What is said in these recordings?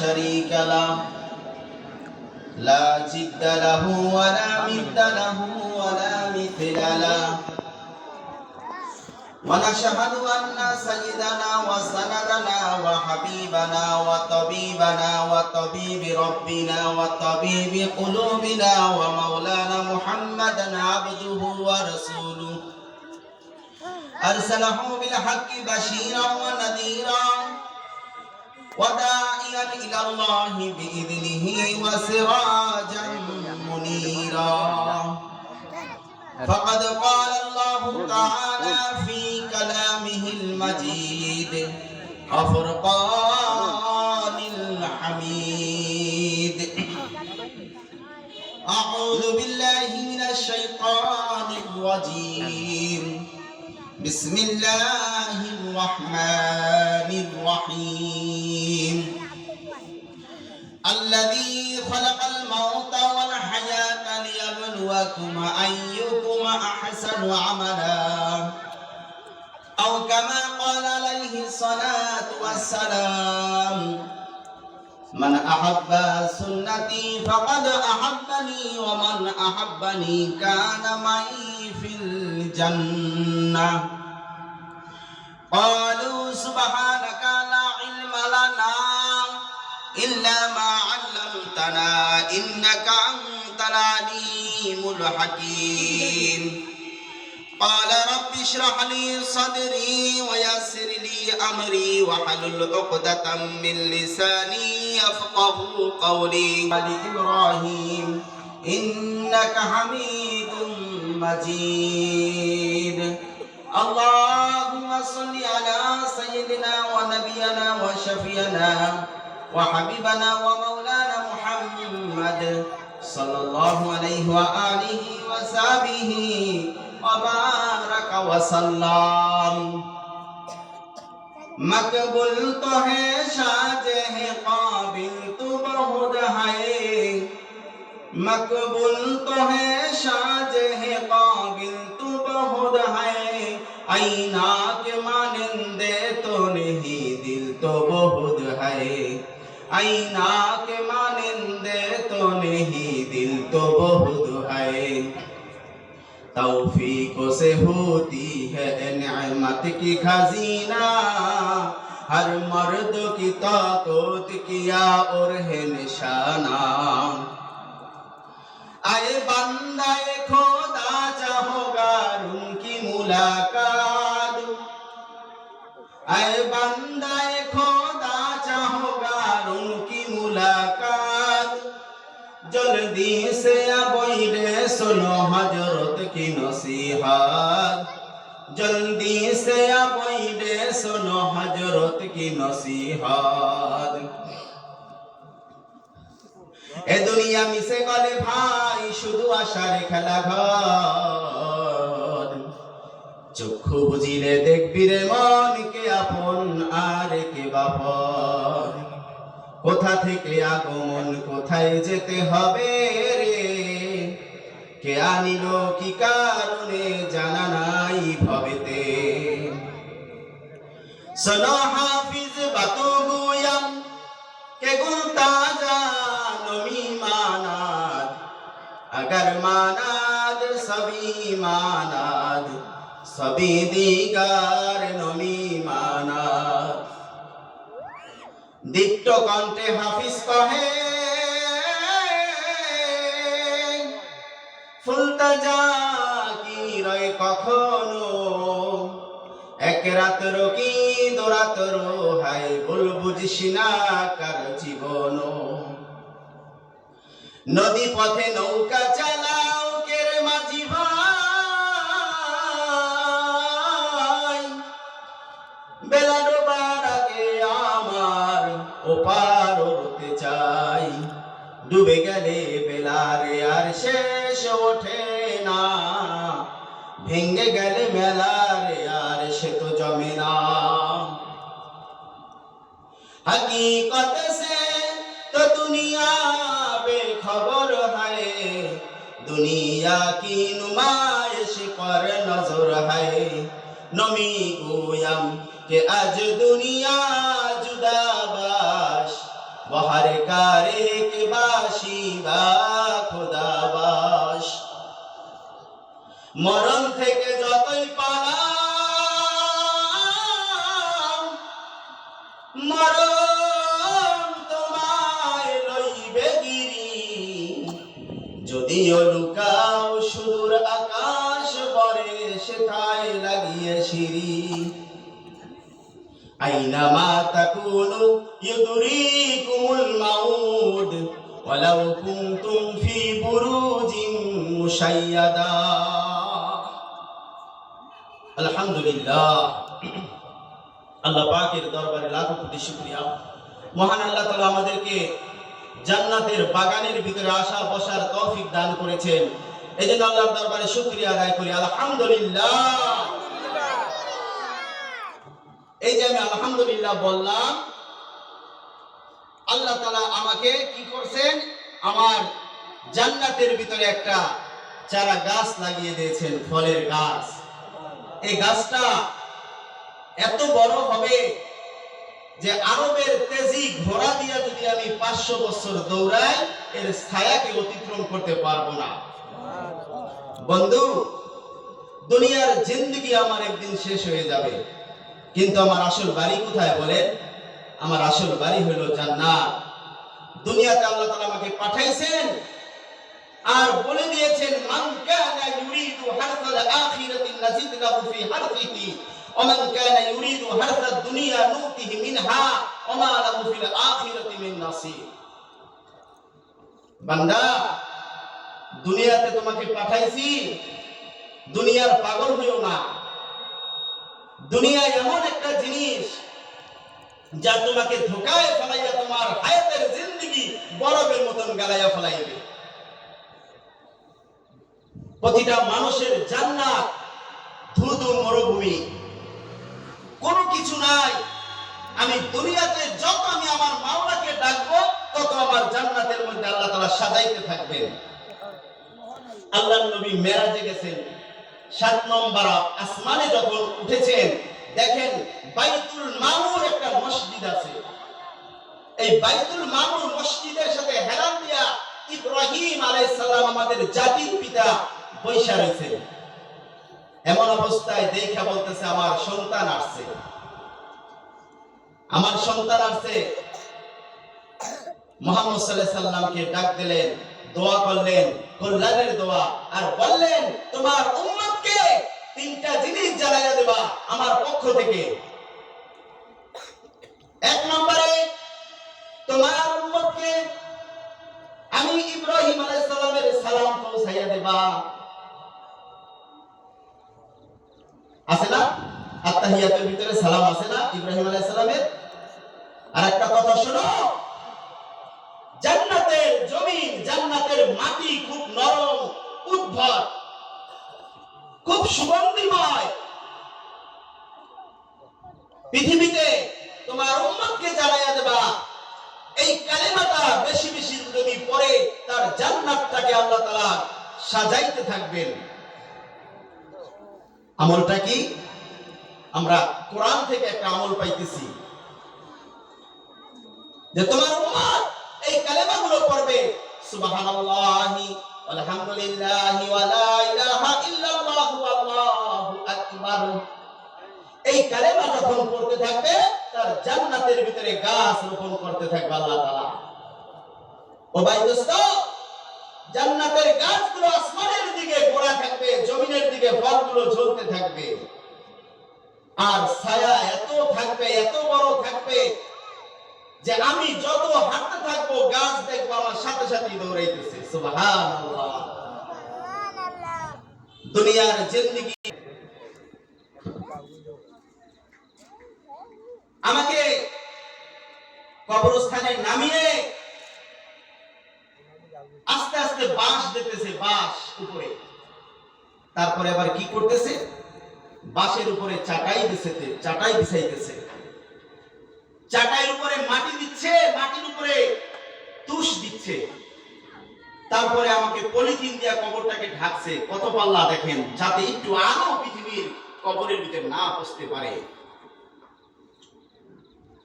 شريك له. لا جد له ولا مد له ولا مثل له. ونشهد أن سيدنا وسندنا وحبيبنا وطبيبنا وطبيب ربنا وطبيب قلوبنا ومولانا محمدا عبده ورسوله. أرسله بالحق بشيرا ونذيرا. وداعيا إلى الله بإذنه وسراجا منيرا. فقد قال الله تعالى في كلامه المجيد وفرقان الحميد. أعوذ بالله من الشيطان الرجيم. بسم الله الرحمن الرحيم. الذي خلق الموت والحياة ليبلوكم أيكم أحسن عملا. أو كما قال عليه الصلاة والسلام من أحب سنتي فقد أحبني ومن أحبني كان معي في الجنة. قالوا سبحانك لا علم لنا. إلا ما علمتنا إنك أنت العليم الحكيم. قال رب اشرح لي صدري ويسر لي أمري واحلل عقدة من لساني يفقه قولي. علي إبراهيم إنك حميد مجيد. اللهم صل على سيدنا ونبينا وشفينا وحبيبنا ومولانا محمد صلى الله عليه وآله وصحبه وبارك وسلم مقبول تو ہے شاجہ قابل تو بہت ہے مقبول تو ہے شاجہ قابل تو بہت ہے اینا کے مانندے تو نہیں دل تو بہت ہے आईना के मानंदे तो नहीं दिल तो बहुत है तौफीक से होती है नियामत की खजीना हर मर्द की ताकत किया और है निशाना आए बंदा ए खोदा चाहोगा उनकी मुलाकात आए बंदा सुनो हजरत की नसीहत जल्दी से अबोइले सुनो हजरत की नसीहत এ দুনিয়া মিশে গলে ভাই শুধু আশার খেলা ঘর চক্ষু বুঝিলে দেখবি রে মনকে আপন আর কে বাপন কোথা থেকে আগমন কোথায় যেতে হবে রে কে আনিল কি কারণে জানা নাই ভবেতে। সন হাফিজ বাতু গুয়াম কে গুল তাজা নমি মানাদ, আগর মানাদ সবি মানাদ সবি দিগার নমি মানাদ। দিত্য কণ্ঠে হাফিজ কহে ফুলতা যা কি রয় কখনো? এক রাতর কি দোরাতর হাই ভুল বুঝিস না কার জীবন নদী পথে নৌকা চালাও কেরে মাঝি ভাই? বেলা ডোবার আগে আমার ওপার হতে চাই। ডুবে গেলে বেলারে আর শেষ শেষ ওঠে না। ভেঙে গেলে মেলার আর সে তো জমে না। হকীকত সে তো দুনিয়া বেখবর হায়। দুনিয়া কি নুমাইশ কর নজর হয়। নমি গোয়াম কে আজ দুনিয়া জুদাবাস। বহার কারে কে বাসি বা খোদা মরণ থেকে যতই পালাম, মরণ তোমায় লইবে গিরি। যদিও লুকাও সুদূর আকাশ বরে, সেথায় লাগিয়ে সিঁড়ি। আইনামা তাকুনু ইউদরিকুমুল মাউদ, ওয়ালাউ কুনতুম ফি বুরুজিন মুশাইয়াদা। আলহামদুলিল্লাহ। আল্লাহ পাকের দরবারে লাখো কোটি শুকরিয়া। মহান আল্লাহ তাআলা আমাদেরকে জান্নাতের বাগানের ভিতরে আসা বসার তৌফিক দান করেছেন। এই জন্য আল্লাহর দরবারে শুকরিয়া আদায় করি। আলহামদুলিল্লাহ। এই যে আমি আলহামদুলিল্লাহ বললাম, আল্লাহ তালা আমাকে কি করছেন? আমার জান্নাতের ভিতরে একটা চারা গাছ লাগিয়ে দিয়েছেন, ফলের গাছ। এই গাছটা এত বড় হবে যে আরবের তেজি ঘোড়া দিয়া যদি আমি পাঁচশো বছর দৌড়াই, এর ছায়াকে অতিক্রম করতে পারব না। বন্ধু, দুনিয়ার জিন্দগি আমার একদিন শেষ হয়ে যাবে। কিন্তু আমার আসল বাড়ি কোথায় বলেন? আমার আসল বাড়ি হলো জান্নাত। দুনিয়াতে আল্লাহ তাআলা আমাকে পাঠাইছেন আর বলে দিয়েছেন, মান কানা ইউরিদু হারসাল আখিরাতি নাজিদ লাহু ফি হারসিহি কানা ইউরিদু হারসাদ দুনিয়া নুতিহি মিনহা, ওয়া মা লাহু ফিল আখিরাতি মিন নাসিব। বান্দা, দুনিয়াতে তোমাকে পাঠাইছি, দুনিয়ার পাগল হইও না। দুনিয়া এমন একটা জিনিস যা তোমাকে ধোকায় ফেলাইয়া তোমার হায়াতের জিন্দগি বরফের মতন গালাইয়া ফেলাইবে। প্রতিটা মানুষের জান্নাত ধুধু মরুভূমি। কোনো কিছু নাই। আমি দুনিয়াতে যত আমি আমার মাওলাকে ডাকবো, তত আমার জান্নাতের মধ্যে আল্লাহ তাআলা সাজাইতে থাকবেন। আল্লাহ নবী মেরাজে গেছেন। সাত নম্বর আসমানে যখন উঠেছেন, দেখেন বাইতুল মামুর একটা মসজিদ আছে। এই বাইতুল মামুর মসজিদের সাথে হেরান দিয়া ইব্রাহিম আলাইহিস সালাম আমাদের জাতির পিতা বৈশা রয়েছে এমন অবস্থায় দেখা বলতেছে, আমার সন্তান আসছে। আমার সন্তান আসছে। মোহাম্মদ আলাইহি সাল্লামকে ডাক দিলেন, দোয়া করলেন, কল্যাণের দোয়া, আর বললেন, তোমার উম্মতকে তিনটা জিনিস জানাইয়া দেবা আমার পক্ষ থেকে। এক নম্বরে, তোমার উম্মতকে আমি ইব্রাহিম আলাইহিস সালামের সালাম পৌঁছাইয়া দেবা। আত্তাহিয়াতের ভিতরে সালাম আছে না? ইব্রাহিম আলাইহিস সালামের? আর একটা কথা শোনো। জান্নাতের জমিন, জান্নাতের মাটি খুব নরম, উদ্ভট, খুব সুগন্ধিময়। পৃথিবীতে তোমার উম্মতকে জানাইয়া দেবা, এই কালেমাটা বেশি বেশি যদি পড়ে, তার জান্নাতটাকে আল্লাহ তাআলা সাজাইতে থাকবেন। আমলটা কি? আমরা কোরআন থেকে একটা আমল পাইতেছি। যে তোমার উম্মত এই কালেমাগুলো পড়বে, সুবহানাল্লাহি, আলহামদুলিল্লাহি, ওয়া লা ইলাহা ইল্লাল্লাহু, আল্লাহু আকবার। এই কালেমা যখন পড়তে থাকবে, তার জান্নাতের ভিতরে গাছ রোপণ করতে থাকবে আল্লাহ তাআলা। ও ভাই দোস্ত, জান্নাতের গাছগুলো আসমানের দিকে গোড়া থাকবে, জমিনের দিকে ফলগুলো ঝুলতে থাকবে। আর ছায়া এত থাকবে, এত বড় থাকবে যে আমি যত হাঁটতে থাকব, গাছ দেখব, আমার সাথে সাথে দৌড়াইতেছে। দুনিয়ার জিন্দেগি। আমাকে কবরস্থানে নামিয়ে আস্তে আস্তে বাঁশ দিতেছে, বাঁশ উপরে। তারপরে আবার কি করতেছে? বাঁশের উপরে চাটাই দিতেছে চাটাই বিছাইতেছে। চাটাইয়ের উপরে মাটি দিচ্ছে, মাটির উপরে তুষ দিচ্ছে। তারপরে আমাকে পলিথিন দিয়া কবরটাকে ঢাকছে। কত পাল্লা দেখেন, যাতে একটু আলো পৃথিবীর কবরের ভিতরে না পৌঁছতে পারে।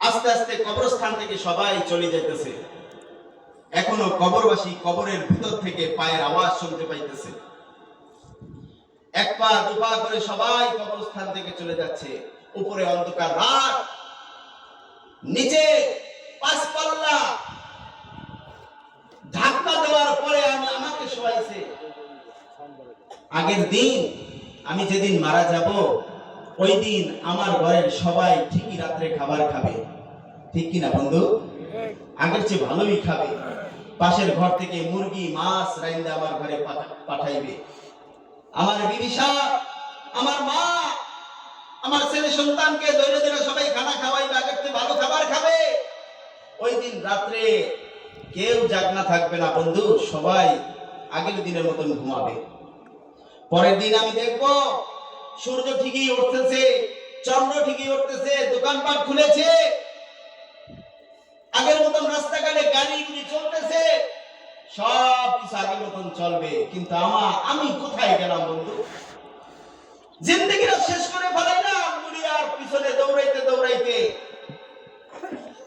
আস্তে আস্তে কবরস্থান থেকে সবাই চলে যাইতেছে। এখনও কবরবাসী কবরের ভিতর থেকে পায়ের আওয়াজ শুনতে পাইতেছে। এক পা, দু পা করে সবাই কবরস্থান থেকে চলে যাচ্ছে। উপরে অন্ধকার রাত। নিচে পাঁচ পাল্লা। ধাক্কা দেওয়ার পরে আমি, আমাকে শোয়াইছে আগের দিন আমি যেদিন মারা যাব, ওই দিন আমার ঘরের সবাই ঠিকই রাত্রে খাবার খাবে। ঠিক কিনা বন্ধু? আগের চেয়ে ভালোই খাবে। পাশের ঘর থেকে মুরগি, মাছ রাইন্দা আমার ঘরে পাঠাইবে। আমার বিদিশা আমার মা, আমার ছেলে সন্তানকে দৈরে দৈরে সবাই খানা খাওয়াইবে আগের চেয়ে ভালো খাবার খাবে। ওই দিন রাত্রে কেউ জাগনা থাকবে না বন্ধু, সবাই আগের দিনের মতন ঘুমাবে। পরের দিন আমি দেখব, সূর্য ঠিকই উঠতেছে, চন্দ্র ঠিকই উঠতেছে, দোকানপাট খুলেছে। আগের মতন রাস্তাঘাটে গাড়িগুলি চলতেছে। সব কিছু আগের মতন চলবে। কিন্তু আমার, আমি কোথায় গেলাম বন্ধু? জিন্দগিটা শেষ করে ফেলাই না দুনিয়ার পিছনে দৌড়াইতে দৌড়াইতে।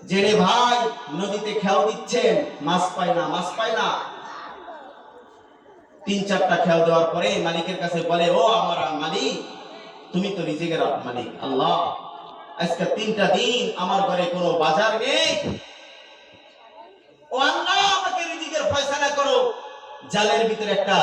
জেনে ভাই নদীতে খেয়াল দিচ্ছেন, মাছ পায় না, মাছ পায় না। তিন চারটা খেয়াল দেওয়ার পরে মালিকের কাছে বলে, ও আমার মালিক, তুমি তো রিজিকের মালিক, আল্লাহ। আজকে তিনটা দিন আমার ঘরে কোনো বাজার নেই। ও আল্লাহ করো। জালের ভিতরে একটা